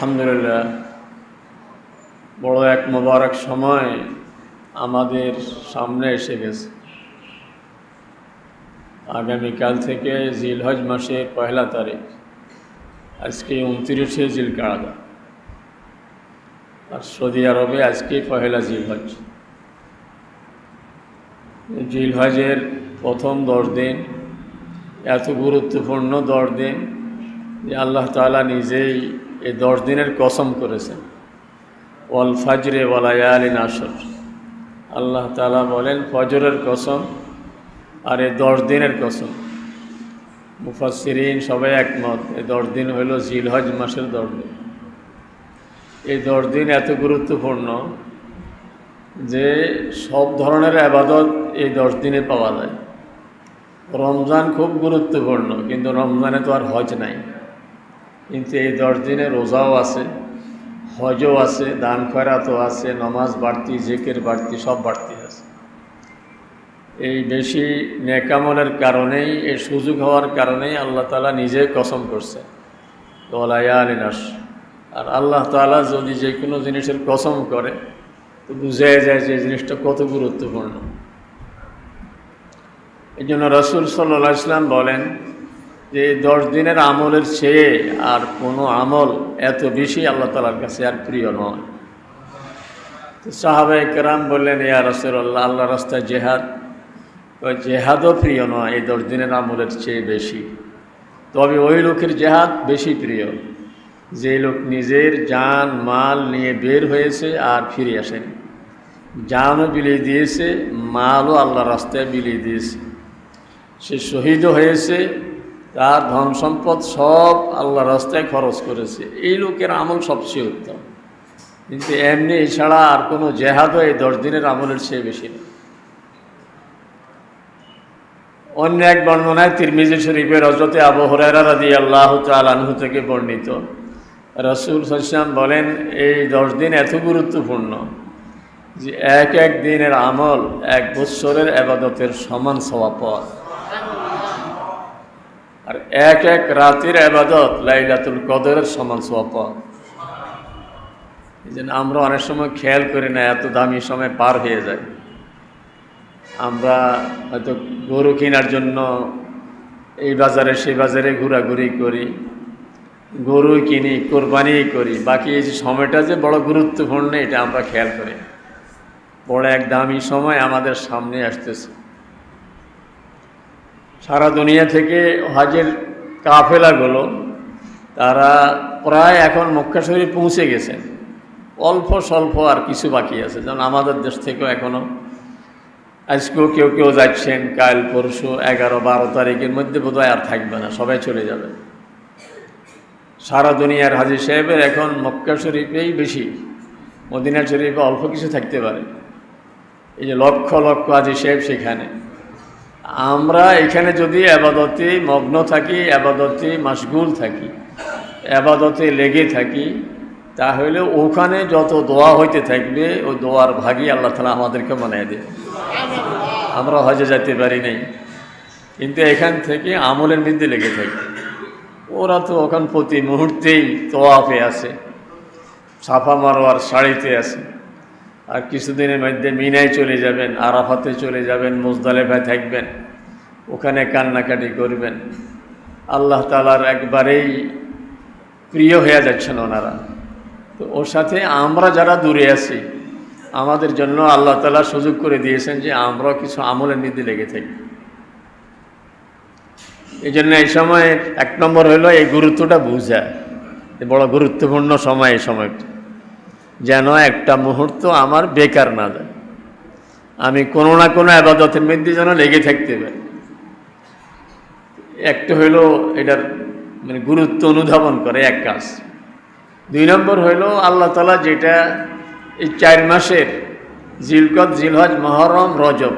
আলহামদুলিল্লাহ, বড় এক মোবারক সময় আমাদের সামনে এসে গেছে। আগামীকাল থেকে জিলহজ মাসের পয়লা তারিখ, আজকে উনত্রিশে জিল কাড়া আর সৌদি আরবে আজকে পহেলা জিলহজ। জিলহজের প্রথম দশ দিন, এত গুরুত্বপূর্ণ দশ দিন যে আল্লাহ তাআলা নিজেই এই দশ দিনের কসম করেছেন। ওয়াল ফাজরে ওয়ালায়ালিন আসর। আল্লাহ তাআলা বলেন, ফজরের কসম আর এই দশ দিনের কসম। মুফাসিরিন সবাই একমত, এই দশ দিন হইল জিলহজ মাসের দশ দিন। এই দশ দিন এত গুরুত্বপূর্ণ যে সব ধরনের আবাদত এই দশ দিনে পাওয়া যায়। রমজান খুব গুরুত্বপূর্ণ, কিন্তু রমজানে তো আর হজ নাই। কিন্তু এই দশ দিনে রোজাও আছে, হজও আছে, দান খয়রাতও আছে, নমাজ বাড়তি, জেকের বাড়তি, সব বাড়তি আছে। এই বেশি নেকামলের কারণেই, এই সুযোগ হওয়ার কারণেই আল্লাহ তালা নিজে কসম করছে আলিনাস আর আল্লাহ তালা যদি যে কোনো জিনিসের কসম করে, তো বুঝাই যায় যে জিনিসটা কত গুরুত্বপূর্ণ। এই জন্য রসুল সাল্লা ইসলাম বলেন যে দশ দিনের আমলের চেয়ে আর কোনো আমল এত বেশি আল্লাহ তালার কাছে আর প্রিয় নয়। তো সাহাবাই কেরাম বললেন, ইয়া রসুল্লাহ আল্লাহ রাস্তায় জেহাদ? জেহাদও প্রিয় নয়, এই দশ দিনের আমলের চেয়ে বেশি। তবে ওই লোকের জেহাদ বেশি প্রিয়। যে লোক নিজের যান মাল নিয়ে বের হয়েছে আর ফিরে আসেনি। জানও বিলিয়ে দিয়েছে, মালও আল্লাহ রাস্তায় বিলিয়ে দিয়েছে। সে শহীদও হয়েছে তার ধন সম্পদ সব আল্লাহ রাস্তায় খরচ করেছে। এই লোকের আমল সবচেয়ে উত্তম। কিন্তু এমনি এছাড়া আর কোনো জেহাদও এই দশ দিনের আমলের চেয়ে বেশি না। অন্য এক বর্ণনায় তিরমিজি শরীফের হজরতে আবু হরারা রাদি আল্লাহ তালানহু থেকে বর্ণিত, রসুল সসাম বলেন, এই দশ দিন এত গুরুত্বপূর্ণ যে এক এক দিনের আমল এক বৎসরের আবাদতের সমান সওয়া আর এক এক রাতের আবাদত লাইলাতুল কদরের সমান সওয়া পথ এই জন্য আমরা অনেক সময় খেয়াল করি না, এত দামি সময় পার হয়ে যায়। আমরা হয়তো গরু কেনার জন্য এই বাজারে সেই বাজারে ঘোরাঘুরি করি, গরু কিনি, কোরবানি করি, বাকি এই যে সময়টা যে বড় গুরুত্বপূর্ণ, এটা আমরা খেয়াল করি বড় এক দামি সময় আমাদের সামনে আসতেছে। সারা দুনিয়া থেকে হজের কাফেলাগুলো, তারা প্রায় এখন মক্কা শরীফ পৌঁছে গেছেন অল্প স্বল্প আর কিছু বাকি আছে। যেমন আমাদের দেশ থেকেও এখনও আজকেও কেউ কেউ যাচ্ছেন, কাল পরশু এগারো বারো তারিখের মধ্যে বোধহয় আর থাকবে না, সবাই চলে যাবে। সারা দুনিয়ার হাজি সাহেবের এখন মক্কা শরীফেই বেশি, মদিনা শরীফে অল্প কিছু থাকতে পারে। এই যে লক্ষ লক্ষ হাজি সাহেব সেখানে। আমরা এখানে যদি আবাদতে মগ্ন থাকি, আবাদতে মাসগুল থাকি, আবাদতে লেগে থাকি, তাহলে ওখানে যত দোয়া হইতে থাকবে, ওই দোয়ার ভাগই আল্লাহ তালা আমাদেরকে বানিয়ে দেবে আমরা হজে যেতে পারি নাই। কিন্তু এখান থেকে আমলের মধ্যে লেগে থাকে। ওরা তো ওখান প্রতি মুহূর্তেই তোয়াফে আছে সাফা মারোয়ার শাড়িতে আছে আর কিছুদিনের মধ্যে মিনায় চলে যাবেন, আরাফাতে চলে যাবেন, মোজদালেফায় থাকবেন, ওখানে কান্নাকাটি করবেন। আল্লাহ তালার একবারেই প্রিয় হয়ে যাচ্ছেন ওনারা। তো ওর সাথে আমরা যারা দূরে আছি, আমাদের জন্য আল্লাহ তালা সুযোগ করে দিয়েছেন যে আমরাও কিছু আমলের নিধি লেগে থাকি। এই জন্য এই সময় এক নম্বর হলো এই গুরুত্বটা বুঝা। বড় গুরুত্বপূর্ণ সময় এই সময়টা। যেন একটা মুহূর্ত আমার বেকার না যায়। আমি কোনো না কোনো আবাদতের মধ্যে যেন লেগে থাকতে পারি। একটা হইল এটার মানে গুরুত্ব অনুধাবন করে এক কাজ। দুই নম্বর হইল আল্লাহ তালা যেটা এই চার মাসের জিলকত, জিলহজ, মহরম, রজব,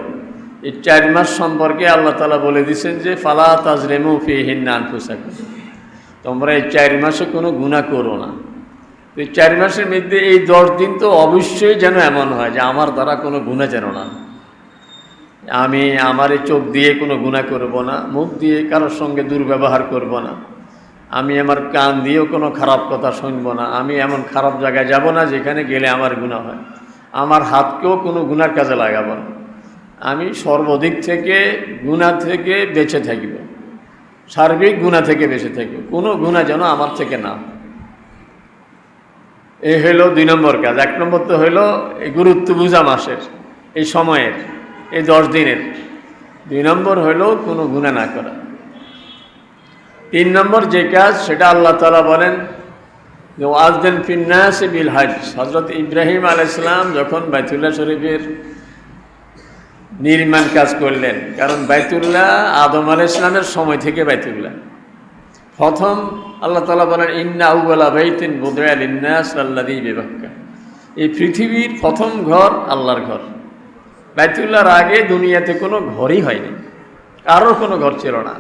এই চার মাস সম্পর্কে আল্লাহ তালা বলে দিয়েছেন যে, ফালা তাজরেমু ফি হিন্নান পোশাক তোমরা এই চার মাসে কোনো গুণা করো না। এই চার মাসের মধ্যে এই দশ দিন তো অবশ্যই যেন এমন হয় যে আমার দ্বারা কোনো গুণা যেন না আমি আমার এই চোখ দিয়ে কোনো গুণা করব না, মুখ দিয়ে কারোর সঙ্গে দুর্ব্যবহার করব না। আমি আমার কান দিয়েও কোনো খারাপ কথা শুনব না। আমি এমন খারাপ জায়গায় যাব না যেখানে গেলে আমার গুণা হয়। আমার হাতকেও কোনো গুণার কাজে লাগাবো না। আমি সর্বদিক থেকে গুণা থেকে বেঁচে থাকব। সার্বিক গুণা থেকে বেঁচে থাকব। কোনো গুণা যেন আমার থেকে না। এই হইল দুই নম্বর কাজ। এক নম্বর তো হইল এই গুরুত্ব বুঝা মাসের, এই সময়ের, এই দশ দিনের। দুই নম্বর হইল কোনো গুণা না করা। তিন নম্বর যে কাজ, সেটা আল্লাহ তালা বলেন যে, ওয়াজদেন ফিন্নাস বিল হাজ হজরত ইব্রাহিম আলাইসলাম যখন বাইতুল্লাহ শরীফের নির্মাণ কাজ করলেন, কারণ বাইতুল্লাহ আদম আলাহ ইসলামের সময় থেকে বাইতুল্লাহ। প্রথম আল্লাহ তালা বলেন, ইন্না আউ্লা বাইতিন বোদয়াল ইন্নাস আল্লাদি বেবাক্কা। এই পৃথিবীর প্রথম ঘর আল্লাহর ঘর। বাইতুল্লাহর আগে দুনিয়াতে কোনো ঘরই হয়নি। কারোর কোনো ঘর ছিল না।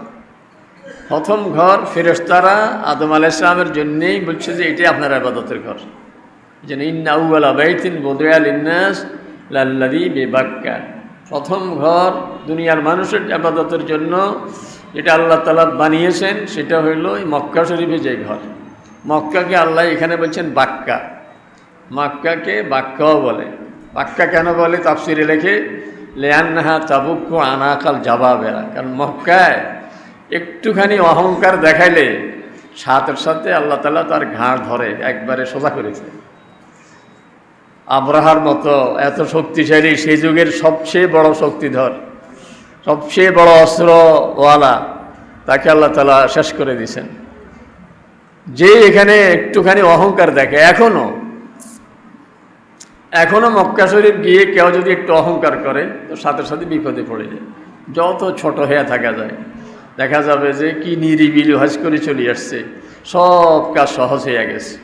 প্রথম ঘর ফেরেস্তারা আদম আল ইসলামের জন্যেই বলছে যে, এটাই আপনার আবাদতের ঘর। যেন ইন্না আউ্লা বাইতিন বোদয়াল ইন্নাস লাল্লাদি বেবাক্কা। প্রথম ঘর দুনিয়ার মানুষের আবাদতের জন্য যেটা আল্লাহ তালা বানিয়েছেন, সেটা হইল এই মক্কা শরীফে যে ঘর। মক্কাকে আল্লাহ এখানে বলছেন বাক্কা। মক্কাকে বাক্কাও বলে। বাক্কা কেন বলে? তাফসিরে লেখে, লেয়ান্নাহা চাবুক্কু আনাকাল জাবাবেরা। কারণ মক্কায় একটুখানি অহংকার দেখাইলে সাথের সাথে আল্লাহ তালা তার ঘাড় ধরে, একবারে সোজা করেছে আব্রাহার মতো এত শক্তিশালী সেই যুগের সবচেয়ে বড় শক্তিধর। সবচেয়ে বড় অস্ত্রওয়ালা, তাকে আল্লাহ তালা শেষ করে দিয়েছেন। যে এখানে একটুখানি অহংকার দেখে, এখনও এখনও মক্কা শরীফ গিয়ে কেউ যদি একটু অহংকার করে, তো সাথে সাথে বিপদে পড়ে যায়। যত ছোট হয়ে থাকা যায়, দেখা যাবে যে কি নিরিবিলি হজ করে চলে আসছে, সব কাজ সহজ হয়ে গেছে।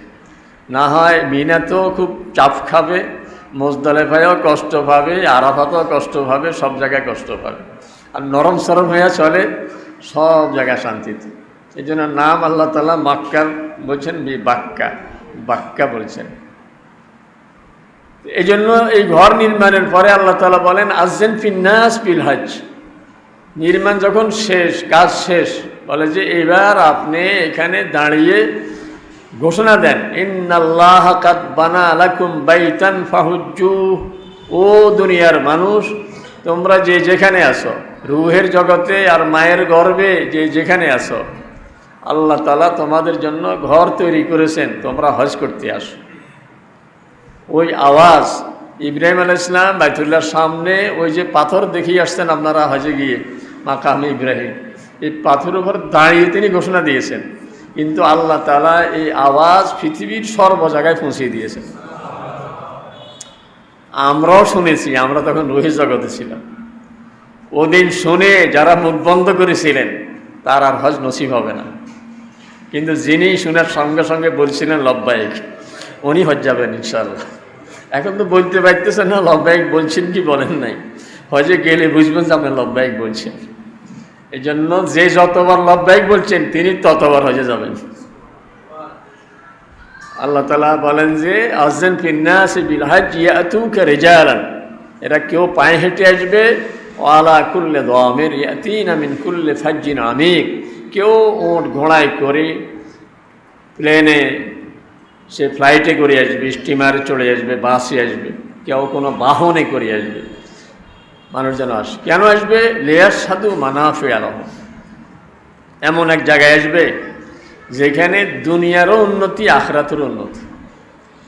না হয় মিনা তো খুব চাপ খাবে, মোজদালেফায়ও কষ্ট পাবে, আরাফাতেও কষ্ট পাবে, সব জায়গায় কষ্ট পাবে। আর নরম সরম হয়ে চলে, সব জায়গায় শান্তিতে। এই জন্য নাম আল্লাহ তালা মাক্কার বলছেন, বি বাক্কা। বাক্কা বলছেন। এই জন্য এই ঘর নির্মাণের পরে আল্লাহ তালা বলেন আজেন ফিন্নাস পিল হজ নির্মাণ যখন শেষ, কাজ শেষ, বলে যে, এবার আপনি এখানে দাঁড়িয়ে ঘোষণা দেন, ইন্নাল্লাহ বানা আলাকুম বাইতান ফাহুজ্জু ও দুনিয়ার মানুষ, তোমরা যে যেখানে আসো রুহের জগতে আর মায়ের গর্বে যে যেখানে আসো আল্লাহ তালা তোমাদের জন্য ঘর তৈরি করেছেন, তোমরা হজ করতে আসো। ওই আওয়াজ ইব্রাহিম আল ইসলাম বাইতুল্লাহর সামনে ওই যে পাথর দেখিয়ে আসছেন আপনারা হজে গিয়ে মা মাকাম ইব্রাহিম। এই পাথরের উপর দাঁড়িয়ে তিনি ঘোষণা দিয়েছেন। কিন্তু আল্লাহ তালা এই আওয়াজ পৃথিবীর সর্ব জায়গায় পৌঁছিয়ে দিয়েছেন। আমরাও শুনেছি, আমরা তখন রোহিত জগতে ছিলাম। ওদিন শুনে যারা মুখ বন্ধ করেছিলেন, তার আর হজ নসিব হবে না। কিন্তু যিনি শোনার সঙ্গে সঙ্গে বলছিলেন লব্বাইক উনি হজ যাবেন ইনশাল্লাহ এখন তো বলতে পারতেছেন না লব্বাইক বলছেন কি বলেন নাই। হজে গেলে বুঝবেন যে আপনি লব্বাইক বলছেন এই জন্য যে যতবার লব্বাইক বলছেন, তিনি ততবার হজে যাবেন। আল্লাহ তালা বলেন যে আজেন ফিন্নাস বিলহাজ ইয়াতুকে রেজালান। এরা কেউ পায়ে হেঁটে আসবে ওয়ালা কুল্লে দমের ইয়াতিন আমিন কুল্লে ফাজ্জিন আমিক কেউ ওট ঘোড়ায় করে প্লেনে সে ফ্লাইটে করে আসবে, স্টিমারে চলে আসবে, বাসে আসবে, কেউ কোনো বাহনে করে আসবে। মানুষ যেন আসে। কেন আসবে? লেয়ার সাধু মানাফে আলহ। এমন এক জায়গায় আসবে যেখানে দুনিয়ারও উন্নতি আখরাতের উন্নতি।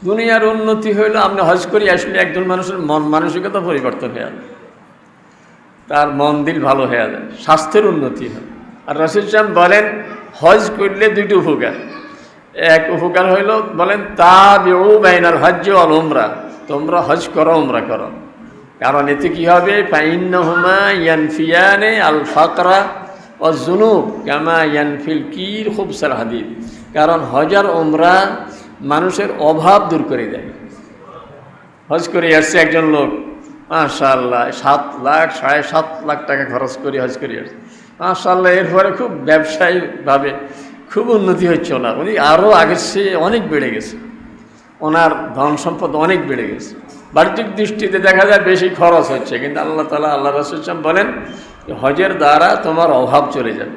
দুনিয়ার উন্নতি হইল আপনি হজ করে আসলে একজন মানুষের মন মানসিকতা পরিবর্তন হয়ে যাবে। তার মন দিল ভালো হয়ে যায়, স্বাস্থ্যের উন্নতি হয়। আর রসুল ইসলাম বলেন, হজ করলে দুইটি উপকার। এক উপকার হইল, বলেন তা বেউ বাইনার হজ অল উমরা, তোমরা হজ করো, উমরা করো। কারণ এতে কী হবে? পাইন্নহুমা ইয়ানফিয়ানে আল ফাকরা ও জুনুব কামা ইয়ানফিল কির খুব কারণ হজার ওমরা মানুষের অভাব দূর করে দেয়। হজ করে আসছে একজন লোক মাশাল্লাহ সাত লাখ, সাড়ে সাত লাখ টাকা খরচ করি, হজ করে। আসছে মাশাল্লাহ এরপরে খুব ব্যবসায়িকভাবে খুব উন্নতি হচ্ছে ওনার। উনি আরও আগের চেয়ে অনেক বেড়ে গেছে। ওনার ধন সম্পদ অনেক বেড়ে গেছে। বাহ্যিক দৃষ্টিতে দেখা যায় বেশি খরচ হচ্ছে, কিন্তু আল্লাহ তালা আল্লাহ রসুলাম বলেন, হজের দ্বারা তোমার অভাব চলে যাবে।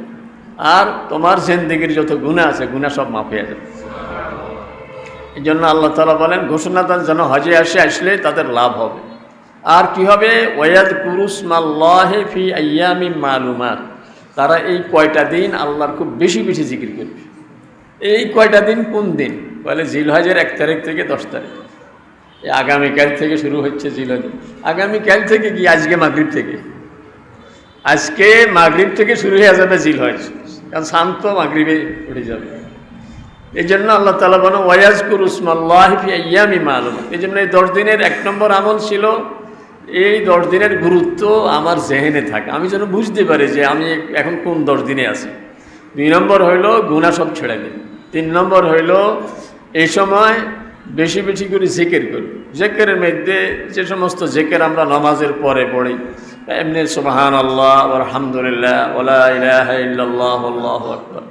আর তোমার জিন্দিগির যত গুণা আছে গুণা সব মাফ হয়ে যাবে। এই জন্য আল্লাহ তালা বলেন, ঘোষণা দেন যেন হজে আসে, আসলে তাদের লাভ হবে। আর কি হবে? ওয়াদ কুরুস মাল্লাহে ফি আয়ামি মালুমাত। তারা এই কয়টা দিন আল্লাহর খুব বেশি বেশি জিকির করবে। এই কয়টা দিন কোন দিন? বলে জিলহজের এক তারিখ থেকে দশ তারিখ। এই আগামীকাল থেকে শুরু হচ্ছে জিলহজ। আগামীকাল থেকে কি? আজকে মাগরিব থেকে। আজকে মাগরিব থেকে শুরু হয়ে যাবে জিলহজ। কারণ শান্ত মাগরিবে উঠে যাবে। এই জন্য আল্লাহ তালা বলো ওয়াজ কুরুসমাল্লাহি ইয়ামি মালুম এই জন্য এই দশ দিনের এক নম্বর আমল ছিল এই দশ দিনের গুরুত্ব আমার জেহেনে থাকে। আমি যেন বুঝতে পারি যে আমি এখন কোন দশ দিনে আছি। দুই নম্বর হইল গুণা সব ছেড়ে দিন তিন নম্বর হইল এই সময় বেশি বেশি করে জেকের করি। জেকের মধ্যে যে সমস্ত জেকের আমরা নামাজের পরে পড়ি, এমনি সুবাহান আল্লাহ আলহামদুলিল্লাহ ওলা ইলাহ ইল্লাল্লাহ, আল্লাহু আকবার।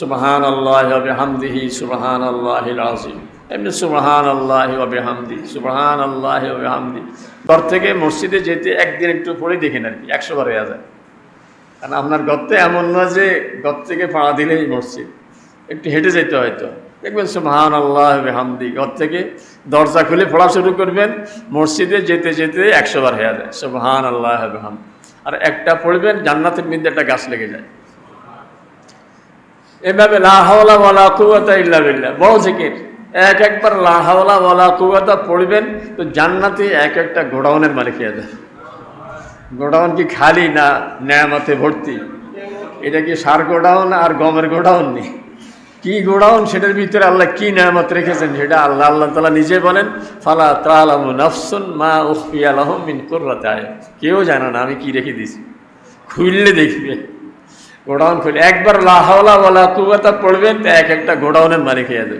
সুবাহান আল্লাহ হামদিহি সুবাহান আল্লাহ আজিম এমনি সুবাহান আল্লাহ হামদি সুবাহান আল্লাহ হামদি ঘর থেকে মসজিদে যেতে একদিন একটু পড়ে দেখেন আর কি, একশো বার যায়। কারণ আপনার গর্তে এমন না যে গর থেকে পাড়া দিলেই মসজিদ। একটু হেঁটে যেতে হয়তো দেখবেন সুবাহান আল্লাহ হামদি ঘর থেকে দরজা খুলে পড়া শুরু করবেন, মসজিদে যেতে যেতে একশো বার হয়ে যায় সুবাহান আল্লাহ হামদি আর একটা পড়বেন, জান্নাতের মধ্যে একটা গাছ লেগে যায়। এভাবে লাহাওয়ালা ওয়ালা কুয়াতা ইল্লা বড় জিকির। এক একবার লাহাওয়ালা ওয়ালা কুয়াতা পড়বেন, তো জান্নাতে এক একটা গোডাউনের মালিক হয়ে যায় গোডাউন কি খালি না নেয়ামতে ভর্তি? এটা কি সার গোডাউন আর গমের গোডাউন নেই? কি গোডাউন, সেটার ভিতরে আল্লাহ কি নেয়ামত রেখেছেন সেটা আল্লাহ আল্লাহ তালা নিজে বলেন, ফালা তালাম নফসুন মা উফিয়ালাহ মিন কুর্রাতে আয় কেউ জানে না আমি কি রেখে দিছি খুললে দেখবে। গোডাউন খুলে একবার লাহাওলা বলা কুয়াতা পড়বেন, তো এক একটা গোডাউনের মালিক হয়ে যাবে।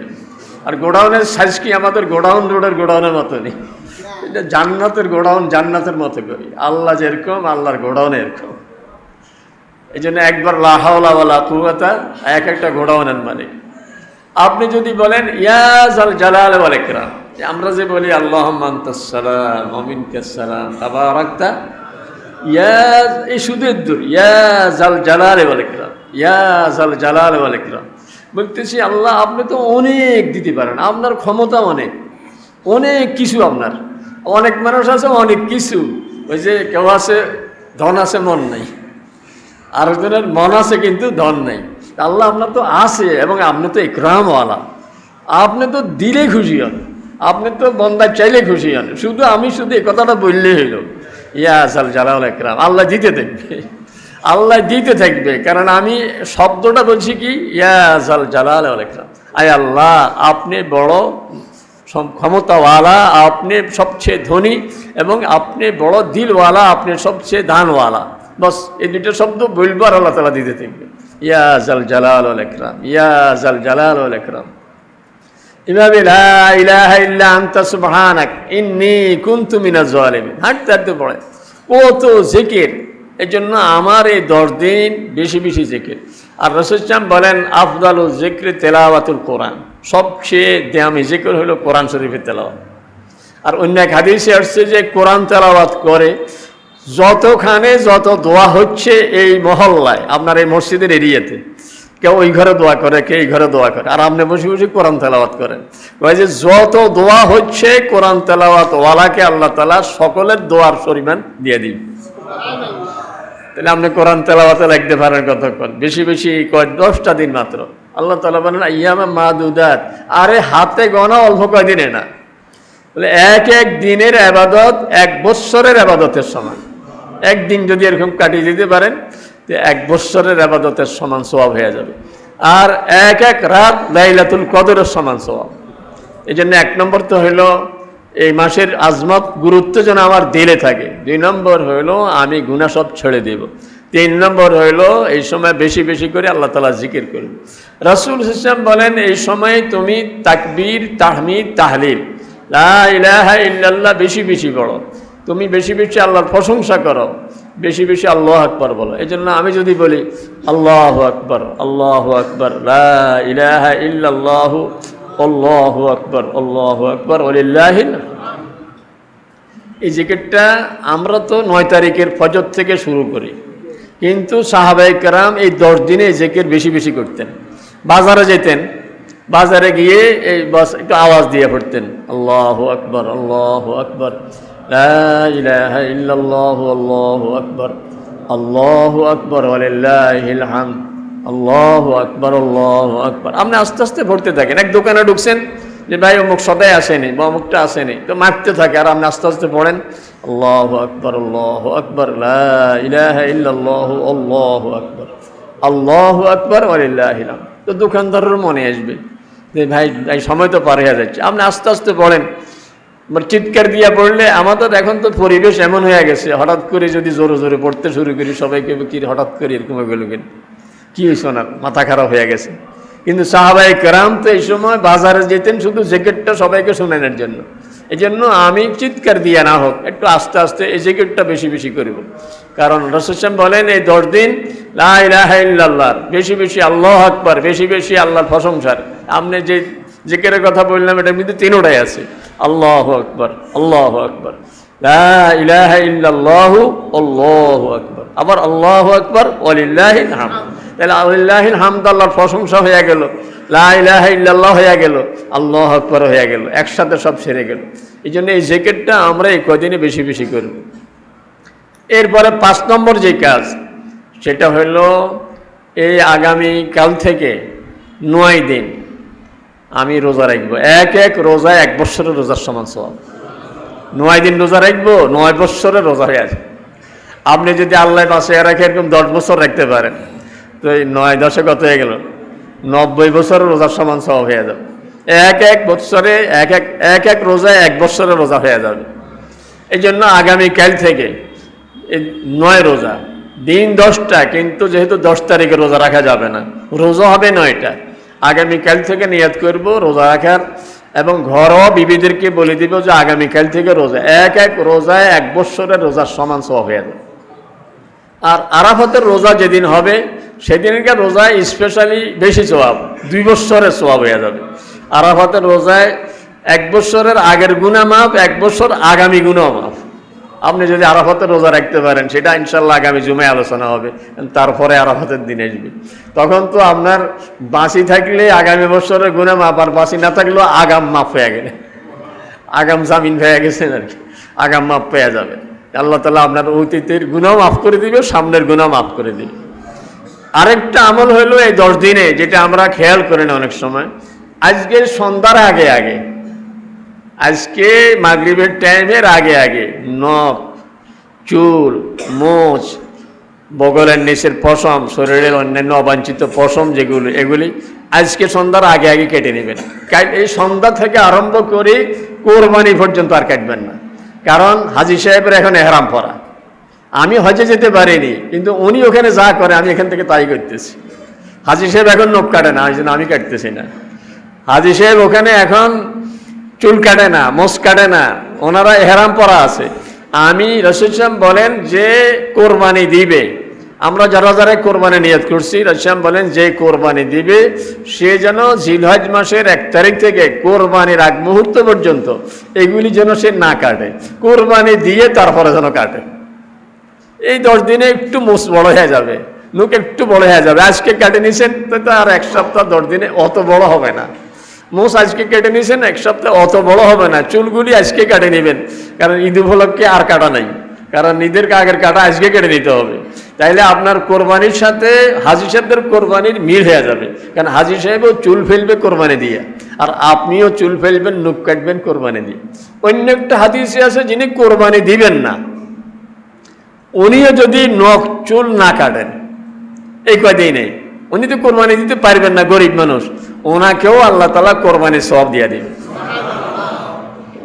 আর গোডাউনের সাইজ কি আমাদের গোডাউন রোডের গোডাউনের মতো নেই এটা জান্নাতের গোডাউন জান্নাতের মতো করি। আল্লাহ যেরকম, আল্লাহর গোডাউন এরকম। এই জন্য একবার লাহাওলা বলা কুয়াতা এক একটা গোডাউনের মানে আপনি যদি বলেন ইয়াজ আল জালাল আলাইকরাম আমরা যে বলি আল্লাহ মান্তাসালাম অমিন কাসালাম আবার রাখতা ইয়াজ এই সুদের দূর ইয়াজ জালাল আলাইকরাম ইয়াজ জালাল আলাইকরাম বলতেছি, আল্লাহ, আপনি তো অনেক দিতে পারেন। আপনার ক্ষমতা অনেক। অনেক কিছু আপনার। অনেক মানুষ আছে, অনেক কিছু। ওই যে কেউ আছে, ধন আছে, মন নাই। আরেকজনের মন আছে, কিন্তু ধন নাই। আল্লাহ আপনার তো আছে এবং আপনি তো ইকরামওয়ালা। আপনি তো দিলে খুশি হন। আপনি তো বন্দা চাইলে খুশি হন। শুধু আমি শুধু এই কথাটা বললেই হইল। ইয়া আসাল জালাল একরাম আল্লাহ জিতে থাকবে আল্লাহ দিতে থাকবে। কারণ আমি শব্দটা বলছি কি, ইয়া আসাল জালাল একরাম আয় আল্লাহ, আপনি বড় ক্ষমতাওয়ালা, আপনি সবচেয়ে ধনী, এবং আপনি বড় দিলওয়ালা, আপনি সবচেয়ে দানওয়ালা। বস, এই দুটো শব্দ বলব আর আল্লাহ তালা দিতে থাকবে। ইয়া জাল জালাল একরাম ইয়া জাল জালাল একরাম এভাবে হাঁটতে হাঁটতে পড়ে। কত জিকির এই জন্য আমার এই দশ দিন বেশি বেশি জিকির। আর রসুলাম বলেন, আফদালু জিক্রে তেলাওয়াতুল কোরআন। সবচেয়ে দামি জিকির হলো কোরআন শরীফের তেলাওয়াত। আর অন্য এক হাদিসে আসছে যে, কোরআন তেলাওয়াত করে যতখানে যত দোয়া হচ্ছে এই মহল্লায়, আপনার এই মসজিদের এরিয়াতে, কেউ ওই ঘরে দোয়া করে কে এই ঘরে দোয়া করে, আর আপনি বসে বসে কোরআন তেলাওয়াত করেন। ওই যে, যত দোয়া হচ্ছে কোরআন তেলাওয়াত ওয়ালাকে আল্লাহ তালা সকলের দোয়ার পরিমাণ দিয়ে দিন তাহলে আপনি কোরআন তেলাওয়াতে লাগতে পারেন কতক্ষণ? বেশি বেশি কয়, দশটা দিন মাত্র। আল্লাহ তালা বলেন ইয়ামা মাদুদাত। আরে হাতে গনা অল্প কয়দিনে না। বলে এক এক দিনের আবাদত এক বৎসরের আবাদতের সমান। একদিন যদি এরকম কাটিয়ে দিতে পারেন, তো এক বৎসরের আবাদতের সমান স্বভাব হয়ে যাবে। আর এক এক রাত লাইলাতুল কদরের সমান স্বভাব এই জন্য এক নম্বর তো হইল এই মাসের আজমত গুরুত্ব যেন আমার দিলে থাকে। দুই নম্বর হইল, আমি গুণা সব ছেড়ে দেব। তিন নম্বর হইল, এই সময় বেশি বেশি করে আল্লাহ তালা জিকির করব রাসুল ইসলাম বলেন, এই সময় তুমি তাকবীর, তাহমিদ, তাহলিল ইলাহা ইল্লাল্লাহ বেশি বেশি বড় তুমি বেশি বেশি আল্লাহর প্রশংসা করো, বেশি বেশি আল্লাহ আকবর বলো। এই জন্য আমি যদি বলি, আল্লাহ আকবর আল্লাহ আকবর ইলাহা আল্লাহ আকবর আল্লাহ আকবর ওলিল্লাহিন এই জিকিরটা আমরা তো নয় তারিখের ফজর থেকে শুরু করি। কিন্তু সাহাবাই কেরাম এই দশ দিনে জেকের বেশি বেশি করতেন। বাজারে যেতেন, বাজারে গিয়ে এই বাস একটু আওয়াজ দিয়ে পড়তেন, আল্লাহ আকবর আল্লাহ আকবর আল্লাহ আকবর আল্লাহ আকবর হাম আল্লাহ আকবর আল্লাহ আকবর। আপনি আস্তে আস্তে ভরতে থাকেন। এক দোকানে ঢুকছেন যে, ভাই, অমুক সদাই আসেনি বা অমুকটা আসেনি। তো মারতে থাকে আর আপনি আস্তে আস্তে পড়েন, আল্লাহ আকবর আল্লাহ আকবর ইলাহ আল্লাহ আকবর আল্লাহ আকবর আলিল্লাহিলাম তো দোকানদারের মনে আসবে যে, ভাই ভাই, সময় তো পার হয়ে যাচ্ছে। আপনি আস্তে আস্তে পড়েন। মানে চিৎকার দিয়া পড়লে আমাদের এখন তো পরিবেশ এমন হয়ে গেছে। হঠাৎ করে যদি জোরে জোরে পড়তে শুরু করি, সবাইকে কি হঠাৎ করে এরকম গেল কেন? কী হয়েছে ওনার মাথা খারাপ হয়ে গেছে। কিন্তু সাহাবাই কেরাম তো এই সময় বাজারে যেতেন, শুধু জ্যাকেটটা সবাইকে শোনানোর জন্য। এই জন্য আমি চিৎকার দিয়ে না হোক, একটু আস্তে আস্তে এই জ্যাকেটটা বেশি বেশি করিব। কারণ রসুসাম বলেন, এই দশ দিন লাহ বেশি বেশি আল্লাহ আকবর, বেশি বেশি আল্লাহর প্রশংসার। আপনি যে জেকেরের কথা বললাম, এটা কিন্তু তিনোটাই আছে। আল্লাহ আকবর আল্লাহ আকবর। ইলাহা আল্লাহু আকবর। আবার আল্লাহ আকবর ওয়ালিল্লাহিল হাম তাহলে আল্লাহিল হামদ, আল্লাহর প্রশংসা হয়ে গেল। লা ইলাহা ইল্লাল্লাহ হয়ে গেল। আল্লাহ আকবর হয়ে গেল। একসাথে সব সেরে গেল। এই জন্য এই জ্যাকেটটা আমরা এই কদিনে বেশি বেশি করব এরপরে পাঁচ নম্বর যে কাজ, সেটা হলো এই আগামী কাল থেকে নয় দিন আমি রোজা রাখব। এক এক রোজা এক বছরের রোজার সমান সব নয় দিন রোজা রাখব, নয় বছরের রোজা হয়ে আছে। আপনি যদি আল্লাহ পাশে রাখে এরকম দশ বছর রাখতে পারেন। তো এই নয় দশে কত হয়ে গেল? নব্বই বছরের রোজার সমান সব হয়ে যাবে। এক এক বছরে এক এক এক এক রোজায় এক বছরের রোজা হয়ে যাবে। এই জন্য আগামীকাল থেকে এই নয় রোজা, দিন দশটা, কিন্তু যেহেতু দশ তারিখে রোজা রাখা যাবে না, রোজা হবে নয়টা। আগামীকাল থেকে নিয়াত করব, রোজা রাখার, এবং ঘরও বিবিদেরকে বলে দিব যে আগামীকাল থেকে রোজা, এক এক রোজায় এক বৎসরের রোজার সমান সব হয়ে যাবে। আর আরাফতের রোজা যেদিন হবে, সেদিনকার রোজায় স্পেশালি বেশি সোয়াব দুই বৎসরের সোয়াব হয়ে যাবে। আরাফতের রোজায় এক বৎসরের আগের গুণা মাপ এক বছর আগামী গুণা মাপ আপনি যদি আরাফাতের রোজা রাখতে পারেন, সেটা ইনশাল্লাহ আগামী জুমে আলোচনা হবে তারপরে আরাফাতের দিন আসবে। তখন তো আপনার বাঁচি থাকলে আগামী বছরের গুণা মাপ আর বাঁচি না থাকলেও আগাম মাপ হয়ে গেলে। আগাম জামিন হয়ে গেছেন আর কি। আগাম মাপ পেয়ে যাবে। আল্লাহ তালা আপনার অতীতের গুণাও মাফ করে দিবে, সামনের গুণাও মাফ করে দিবে। আরেকটা আমল হলো এই দশ দিনে, যেটা আমরা খেয়াল করি না অনেক সময়। আজকে সন্ধ্যার আগে আগে। আজকে মাগরিবের টাইমের আগে আগে নখ, চুল, মোচ, বগলের নিচের পশম, শরীরের অন্যান্য অবাঞ্ছিত পশম যেগুলো, এগুলি আজকে সন্ধ্যার আগে আগে কেটে নেবেন। এই সন্ধ্যা থেকে আরম্ভ করে কোরবানি পর্যন্ত আর কাটবেন না। কারণ হাজি সাহেবের এখন এহরাম পরা। আমি হজে যেতে পারিনি, কিন্তু উনি ওখানে যা করে, আমি এখান থেকে তাই করতেছি। হাজি সাহেব এখন নোপ কাটে না, ওই আমি কাটতেছি না। হাজি সাহেব ওখানে এখন চুল কাটে না মোস কাটে না, ওনারা এহরাম পরা আছে। আমি রসুল বলেন যে, কোরবানি দিবে। আমরা যারা যারা কোরবানি নিয়ত করছি রসুলাম বলেন, যে কোরবানি দিবে, সে যেন জিলহজ মাসের এক তারিখ থেকে কোরবানির আগ মুহূর্ত পর্যন্ত এগুলি যেন সে না কাটে। কোরবানি দিয়ে তারপরে যেন কাটে। এই দশ দিনে একটু মোস বড় হয়ে যাবে নুক একটু বড় হয়ে যাবে। আজকে কাটে নিছেন, তো আর এক সপ্তাহ দশ দিনে অত বড় হবে না। মোষ আজকে কেটে নিয়েছেন এক সপ্তাহে অত বড় হবে না। চুলগুলি আজকে কাটে নেবেন, কারণ ঈদ উপলক্ষে আর কাটা নাই। কারণ ঈদের আগের কাটা আজকে কেটে নিতে হবে। তাইলে আপনার কোরবানির সাথে হাজি সাহেবদের কোরবানির মিল হয়ে যাবে। কারণ হাজি সাহেবও চুল ফেলবে কোরবানি দিয়ে, আর আপনিও চুল ফেলবেন নুক কাটবেন কোরবানি দিয়ে। অন্য একটা হাদিসে আছে, যিনি কোরবানি দিবেন না, উনিও যদি নখ, চুল না কাটেন, এই কয়দিন নেই। উনি তো কোরবানি দিতে পারবেন না, গরিব মানুষ। ওনাকেও আল্লাহ তালা কোরবানি সব দিয়ে দিবে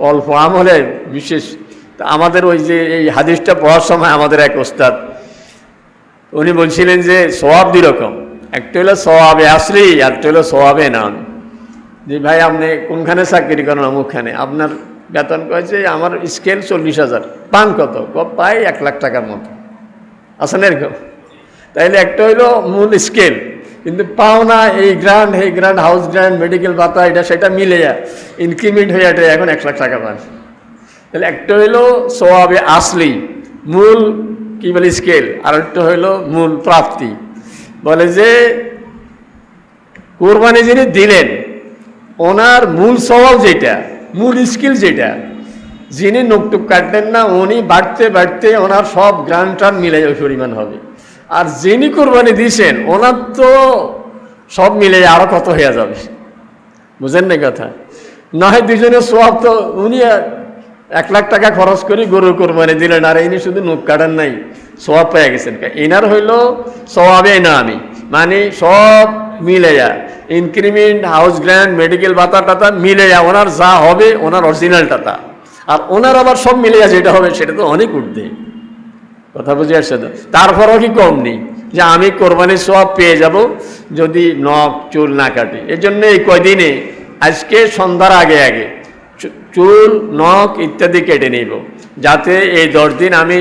অল্প আমলে বিশেষ। আমাদের ওই যে এই হাদিসটা পড়ার সময় আমাদের এক ওস্তাদ উনি বলছিলেন যে সবাব দুই রকম। একটা হলো সবাবে আসলি একটা হলো সবাবে নাম। যে ভাই, আপনি কোনখানে চাকরি করেন, অমুকখানে? আপনার বেতন কয়েছে, আমার স্কেল চল্লিশ হাজার। পান কত? পাই এক লাখ টাকার মতো। আসেন এরকম? তাইলে একটা হইল মূল স্কেল কিন্তু পাওনা, এই গ্রান্ড এই গ্রান্ড হাউস গ্রান্ড মেডিকেল ভাতা, এটা সেটা মিলে যায় ইনক্রিমেন্ট হয়ে এটা এখন এক লাখ টাকা পান। তাহলে একটা হইল সোয়াবে আসলি। মূল কি বলে স্কেল আর একটা হইল মূল প্রাপ্তি। বলে যে, কোরবানি যিনি দিলেন, ওনার মূল স্বভাব যেটা, মূল স্কিল যেটা, যিনি নোকটুক কাটলেন না, উনি বাড়তে বাড়তে ওনার সব গ্রান টান মিলে যাবে পরিমাণ হবে। আর যিনি কোরবানি দিয়েছেন, ওনার তো সব মিলে আরও কত হয়ে যাবে? বুঝেন না কথা? না হয় দুজনের সোয়াব তো উনি এক লাখ টাকা খরচ করে গরু কোরবানি দিলেন, আর ইনি শুধু নোক কাটান নাই সোয়াব পেয়ে গেছেন এনার হইল সোয়াবে না আমি মানে সব মিলে যা ইনক্রিমেন্ট হাউস গ্র্যান্ড মেডিকেল ভাতা টাতা মিলে যা ওনার যা হবে ওনার অরিজিনাল টাতা। আর ওনার আবার সব মিলে যা যেটা হবে, সেটা তো অনেক উঠবে কথা বুঝে আসছে তো? তারপরও কি কম নেই? যে আমি কোরবানির সব পেয়ে যাব যদি নখ, চুল না কাটি। এই জন্য এই কয়দিনে, আজকে, সন্ধ্যার আগে আগে চুল, নখ ইত্যাদি কেটে নিব, যাতে এই দশ দিন আমি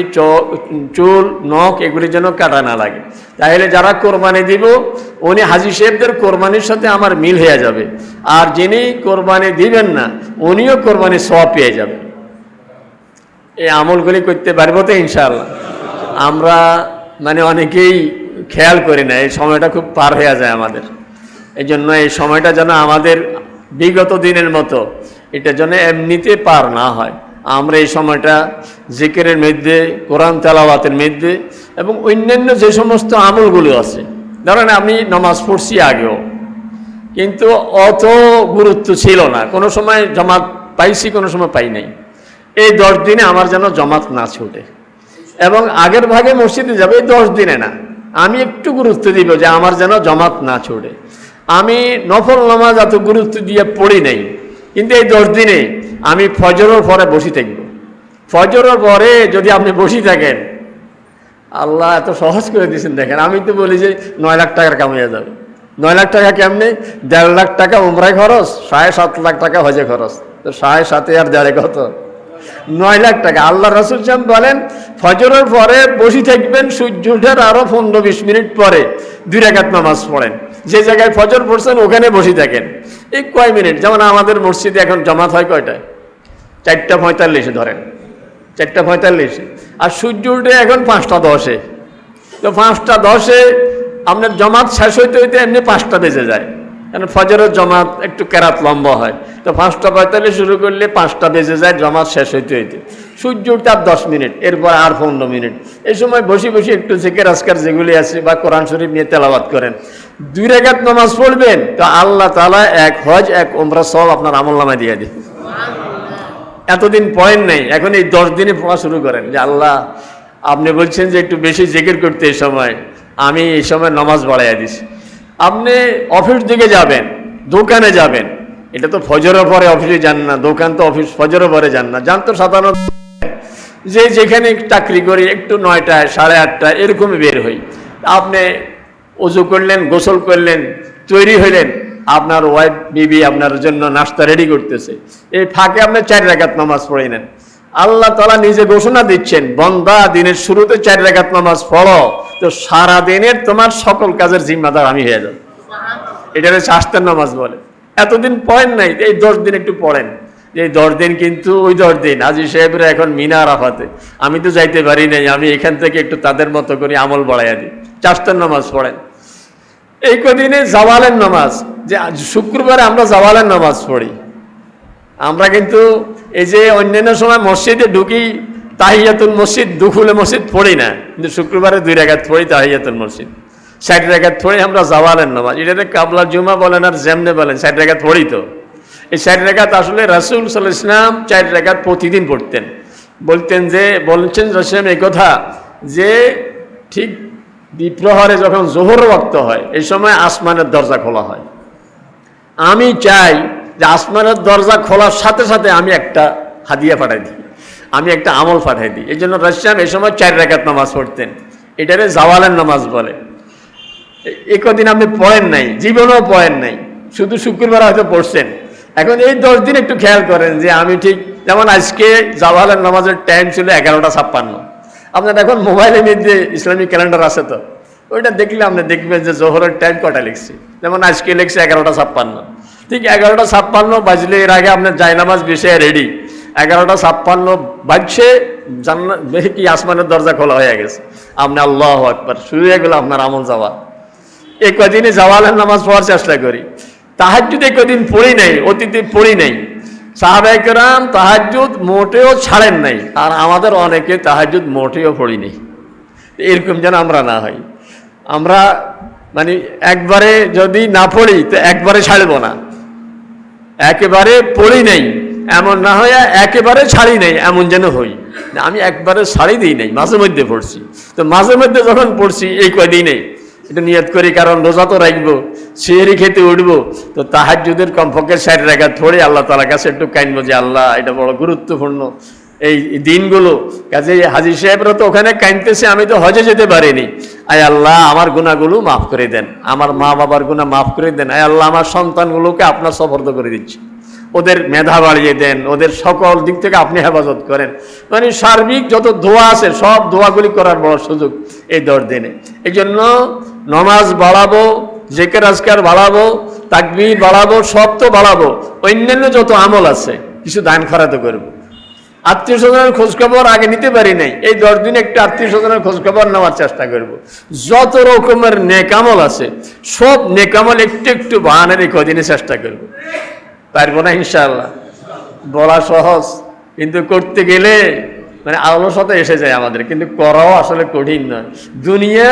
চুল, নখ এগুলি যেন কাটা না লাগে। তাহলে যারা কোরবানি দিব, উনি হাজি সাহেবদের কোরবানির সাথে আমার মিল হয়ে যাবে। আর যিনি কোরবানি দিবেন না, উনিও কোরবানি সব পেয়ে যাবে। এই আমলগুলি করতে পারব তো ইনশাল্লাহ আমরা মানে অনেকেই খেয়াল করি না, এই সময়টা খুব পার হয়ে যায় আমাদের। এই জন্য এই সময়টা যেন আমাদের বিগত দিনের মতো এটা যেন এমনিতে পার না হয়। আমরা এই সময়টা জিকিরের মধ্যে, কোরআন তেলাওয়াতের মধ্যে এবং অন্যান্য যে সমস্ত আমলগুলো আছে। ধরেন আমি নমাজ পড়ছি আগেও, কিন্তু অত গুরুত্ব ছিল না। কোনো সময় জমাত পাইছি, কোনো সময় পাই নাই। এই দশ দিনে আমার যেন জমাত না ছুটে। এবং আগের ভাগে মসজিদে যাবে, এই দশ দিনে না। আমি একটু গুরুত্ব দিব যে আমার যেন জমাত না ছুটে। আমি নফল নামাজ এত গুরুত্ব দিয়ে পড়ি নাই। কিন্তু এই দশ দিনে আমি ফজরের পরে বসি থাকব। ফজরের পরে যদি আপনি বসে থাকেন, আল্লাহ এত সহজ করে দিয়েছেন দেখেন। আমি তো বলি যে নয় লাখ টাকার কামিয়ে যাবে। নয় লাখ টাকা কেমনে? দেড় লাখ টাকা উমরায় খরচ, সাড়ে সাত লাখ টাকা হজে খরচ। তো সাড়ে সাতে আর দেড়ে কত? নয় লাখ টাকা। আল্লাহ রসুল সাহেব বলেন ফজরের পরে বসে থাকবেন, সূর্য ওঠার আরও পনেরো বিশ মিনিট পরে দুই রেখাত নামাজ পড়েন। যে জায়গায় ফজর পড়ছেন, ওখানে বসে থাকেন। এই কয় মিনিট? যেমন আমাদের মসজিদে এখন জমাত হয় কয়টায় চারটা পঁয়তাল্লিশে ধরেন। চারটা পঁয়তাল্লিশে। আর সূর্য উঠে এখন পাঁচটা দশে। তো পাঁচটা দশে আপনার জমাত শেষ হইতে হইতে এমনি পাঁচটা বেজে যায়। কারণ ফজরের জমাত একটু কেরাত লম্বা হয়। তো পাঁচটা পঁয়তাল্লিশ শুরু করলে পাঁচটা বেজে যায়, জমাত শেষ হইতে হইতে। সূর্য উঠতে আর দশ মিনিট, এরপর আর পনেরো মিনিট। এই সময় বসে বসে একটু জেকের, আজকার যেগুলি আছে বা কোরআন শরীফ নিয়ে তেলাবাদ করেন। দুই রেখাত নামাজ পড়বেন, তো আল্লাহ তালা এক হজ, এক ওমরা সব আপনার আমল নামায় দিয়ে দিন এতদিন পড়েন নাই, এখন এই দশ দিনে পড়া শুরু করেন যে আল্লাহ, আপনি বলছেন যে একটু বেশি জেকের করতে এই সময়, আমি এই সময় নামাজ বাড়াইয়া দিছি। আপনি অফিস দিকে যাবেন, দোকানে যাবেন, এটা তো ফজরের পরে অফিসে যান না, দোকান তো অফিস ফজরের পরে যান না, যান তো সাধারণত যে যেখানে চাকরি করি, একটু নয়টায়, সাড়ে আটটায়, এরকমই বের হই। আপনি অজু করলেন, গোসল করলেন, তৈরি হইলেন, আপনার ওয়াইফ বিবি আপনার জন্য নাস্তা রেডি করতেছে। এই ফাঁকে আপনি চার রেখাত নামাজ পড়ে নেন। আল্লাহ তালা নিজে ঘোষণা দিচ্ছেন, বন্দা, দিনের শুরুতে চার রেখাত নামাজ পড়ো, তো সারা দিনের তোমার সকল কাজের জিম্মাদার আমি হয়ে যাব। এটা হচ্ছে আস্তের নামাজ বলে। এতদিন পড়েন নাই, এই দশ দিন একটু পড়েন। এই দশ দিন কিন্তু ওই দশ দিন, আজি সাহেবরা এখন মিনা আরাফাতে আমি তো যাইতে পারি নাই, আমি এখান থেকে একটু তাদের মতো করে আমল বাড়াইয়া দিই। চাষতের নামাজ পড়েন। এই কদিনে জাওয়ালের নামাজ, যে শুক্রবারে আমরা জাওয়ালের নামাজ পড়ি। আমরা কিন্তু এই যে অন্যান্য সময় মসজিদে ঢুকি, তাহিয়াতুল মসজিদ, দুখুলে মসজিদ পড়ি না। কিন্তু শুক্রবারে দুই রেখাত পড়ি তাহিয়াতুল মসজিদ। ষাট রেখাত পড়ি আমরা জাওয়ালের নামাজ। এটাতে কাবলা জুমা বলেন আর জেমনে বলেন, ষাট রেখাত পড়ি তো। এই ষাট রেখাত আসলে রাসুল সাল্লাহ ইসলাম চার রেখাত প্রতিদিন পড়তেন। বলতেন যে, বলছেন রসেম এই কথা যে, ঠিক দ্বিপ্রহরে যখন জোহর রক্ত হয়, এই সময় আসমানের দরজা খোলা হয়। আমি চাই যে আসমানের দরজা খোলার সাথে সাথে আমি একটা হাদিয়া পাঠাই দিই। আমি একটা আমল পাঠাই দিই। এই জন্য রাশিয়াম এই সময় চার রেখাত নামাজ পড়তেন। এটারে জাওয়ালের নামাজ বলে। এ- কদিন আপনি পড়েন নাই, জীবনেও পড়েন নাই, শুধু শুক্রবার হয়তো পড়ছেন। এখন এই দশ দিন একটু খেয়াল করেন যে আমি ঠিক, যেমন আজকে জাওয়ালের নামাজের টাইম ছিল এগারোটা ছাপ্পান্ন। আপনার এখন মোবাইলের মধ্যে ইসলামিক ক্যালেন্ডার আছে তো। ওইটা দেখলে আপনি দেখবেন যে জোহরের টাইম কটা লিখছে। যেমন আজকে লিখছে এগারোটা ছাপ্পান্ন। ঠিক এগারোটা ছাপ্পান্ন বাজলে এর আগে আপনার জায়নামাজ বিষয়ে রেডি এগারোটা ছাপ্পান্ন বাজছে জান্নাত কি আসমানের দরজা খোলা হয়ে গেছে। আপনি আল্লাহ একবার শুরু হয়ে গেল আপনার আমল যাওয়া। এই কদিনে জাওয়ালের নামাজ পড়ার চেষ্টা করি। তাহাজুদ এই কদিন পড়ি নাই, অতীতে পড়ি নাই। সাহাবাইকরাম তাহাজুদ মোটেও ছাড়েন নাই, আর আমাদের অনেকে তাহাজুদ মোটেও পড়ি নেই। এরকম যেন আমরা না হই। আমরা মানে একবারে যদি না পড়ি, তো একবারে ছাড়ব না। একেবারে পড়ি নেই, এমন না হয় একেবারে ছাড়ি নেই, এমন যেন হই। আমি একবারে ছাড়ি দিই নাই, মাঝে মধ্যে পড়ছি। তো মাঝে মধ্যে যখন পড়ছি, এই কয়দিনে এটা নিয়ত করি, কারণ রোজা তো রাখব, সিহেরি খেতে উঠবো। তো তাহার যুদের কমপক্ষে ষাট রেখা পড়ে আল্লাহ তালার কাছে একটু কাইনবো যে, আল্লাহ, এটা বড় গুরুত্বপূর্ণ। এই দিনগুলো। কাজে হাজি সাহেবরা তো ওখানে কাইনতেছে আমি তো হজে যেতে পারিনি। আয় আল্লাহ, আমার গুণাগুলো মাফ করে দেন। আমার মা বাবার গুণা মাফ করে দেন। আয় আল্লাহ, আমার সন্তানগুলোকে আপনার সফর্দ করে দিচ্ছি। ওদের মেধা বাড়িয়ে দেন, ওদের সকল দিক থেকে আপনি হেফাজত করেন। মানে সার্বিক যত দোয়া আছে, সব দোয়াগুলি করার বড় সুযোগ এই দশ দিনে। এই জন্য নমাজ বাড়াবো, জেকের আজকার বাড়াবো, তাকবির বাড়াবো, সব তো বাড়াবো। অন্যান্য যত আমল আছে, কিছু দান খরাতে করব। আত্মীয় স্বজনের খোঁজখবর আগে নিতে পারি নাই। এই দশ দিন একটু আত্মীয় স্বজনের খোঁজখবর নেওয়ার চেষ্টা করব। যত রকমের নেকামল আছে, সব নেকামল একটু একটু বাহানের এই কদিনে চেষ্টা করব। পারব না ইনশাল্লাহ বলা সহজ, কিন্তু করতে গেলে মানে অলসতা এসে যায় আমাদের, কিন্তু করাও আসলে কঠিন নয়। দুনিয়া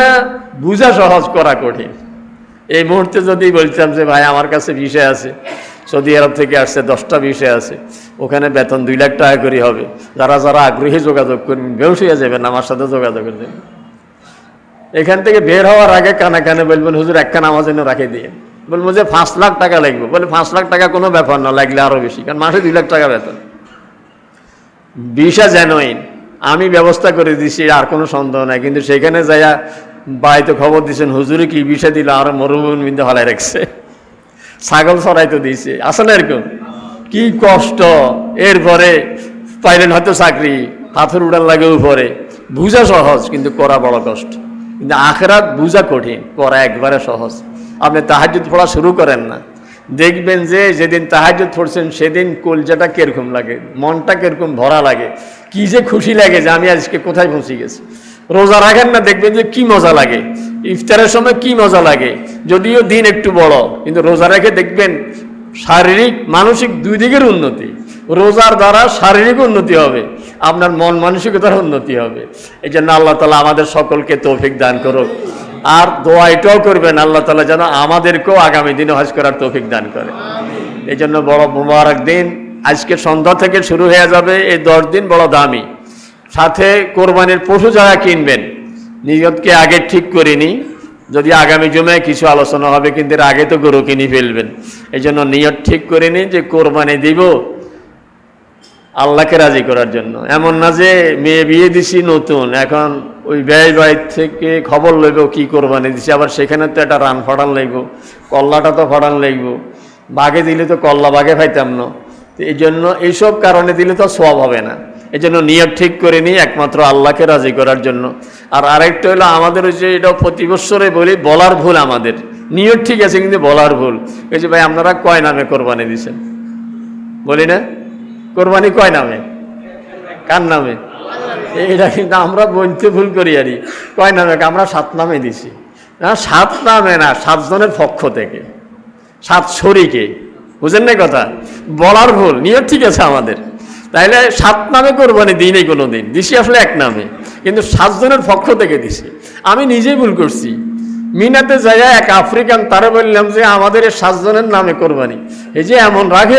বুঝা সহজ, করা কঠিন। এই মুহূর্তে যদি বলতাম যে, ভাই, আমার কাছে বিষয় আছে। সৌদি আরব থেকে আসছে, দশটা বিষয় আছে। ওখানে বেতন দুই লাখ টাকা করে হবে। যারা যারা আগ্রহী যোগাযোগ করবেন হয়ে যাবেন, আমার সাথে যোগাযোগ করবেন। এখান থেকে বের হওয়ার আগে কানে কানে বলবেন, হুজুর একখান আমার জন্য রাখে দিয়ে। বলব যে, পাঁচ লাখ টাকা লাগবে। বলে, পাঁচ লাখ টাকা কোনো ব্যাপার না, লাগলে আরও বেশি। কারণ মাসে দুই লাখ টাকা বেতন। বিষা জেনুইন আমি ব্যবস্থা করে দিছি, আর কোনো সন্দেহ নাই। কিন্তু সেখানে যাইয়া বাড়িতে খবর দিচ্ছেন হুজুরে কি বিষা দিল? আর মরুভূমি বিন্দু হলাই রাখছে। ছাগল সরাই তো দিয়েছে। আসে না এরকম? কি কষ্ট। এরপরে পাইলেন হয়তো চাকরি হাতের উড়ান লাগে উপরে। বুঝা সহজ, কিন্তু করা বড় কষ্ট। কিন্তু আখরাত বুঝা কঠিন, করা একবারে সহজ। আপনি তাহাজুদ পড়া শুরু করেন না। দেখবেন যে যেদিন তাহাজুদ পড়ছেন, সেদিন কলজাটা কীরকম লাগে, মনটা কীরকম ভরা লাগে। কি যে খুশি লাগে যে আমি আজকে কোথায় পৌঁছে গেছি। রোজা রাখেন না, দেখবেন যে কি মজা লাগে। ইফতারের সময় কি মজা লাগে। যদিও দিন একটু বড়, কিন্তু রোজা রেখে দেখবেন শারীরিক, মানসিক দুই দিকের উন্নতি। রোজার দ্বারা শারীরিক উন্নতি হবে, আপনার মন মানসিকতার উন্নতি হবে। এই জন্য আল্লাহ তালা আমাদের সকলকে তৌফিক দান করুক। আর দোয়া এটাও করবেন, আল্লাহ তালা যেন আমাদেরকেও আগামী দিনে হজ করার তৌফিক দান করে। এই জন্য বড় মুবারক দিন। আজকে সন্ধ্যা থেকে শুরু হয়ে যাবে, এই দশ দিন বড় দামি। সাথে কোরবানির পশু যারা কিনবেন, নিয়তকে আগে ঠিক করিনি যদি আগামী জমে কিছু আলোচনা হবে, কিন্তু এর আগে তো গরু কিনে ফেলবেন। এই জন্য নিয়ত ঠিক করিনি যে কোরবানি দিব আল্লাহকে রাজি করার জন্য। এমন না যে মেয়ে বিয়ে দিছি, নতুন। এখন ওই ব্যয় ব্যয় থেকে খবর লইব কি কোরবানি দিছি। আবার সেখানে তো একটা রান ফাটান লাগবো, কল্লাটা তো ফাটান লাগবো। বাঘে দিলে তো কল্লা বাঘে পাইতাম না। তো এই জন্য এইসব কারণে দিলে তো সব হবে না। এই জন্য নিয়ত ঠিক করে নিই একমাত্র আল্লাহকে রাজি করার জন্য। আর আরেকটা হলো আমাদের ওই যে এটা প্রতি বছরে বলি, বলার ভুল আমাদের। নিয়ত ঠিক আছে, কিন্তু বলার ভুল। এই যে ভাই, আপনারা কয় নামে কোরবানি দিছেন বলি না? কোরবানি কয় নামে? কার নামে? এটা কিন্তু আমরা বলতে ভুল করি আরই কয় নামে? আমরা সাত নামে দিছি না, সাত নামে না, সাতজনের পক্ষ থেকে। সাত শরীকে। বুঝেন না কথা? বলার ভুল নিয়ত ঠিক আছে আমাদের। তাইলে সাত নামে কোরবানি দিই নাই কোনো দিন দিছি আসলে এক নামে। কিন্তু সাতজনের পক্ষ থেকে দিছি। আমি নিজেই ভুল করছি। মিনাতে যাইয়া এক আফ্রিকান তারা বললাম যে, আমাদের সাতজনের নামে কোরবানি। এই যে এমন রাখে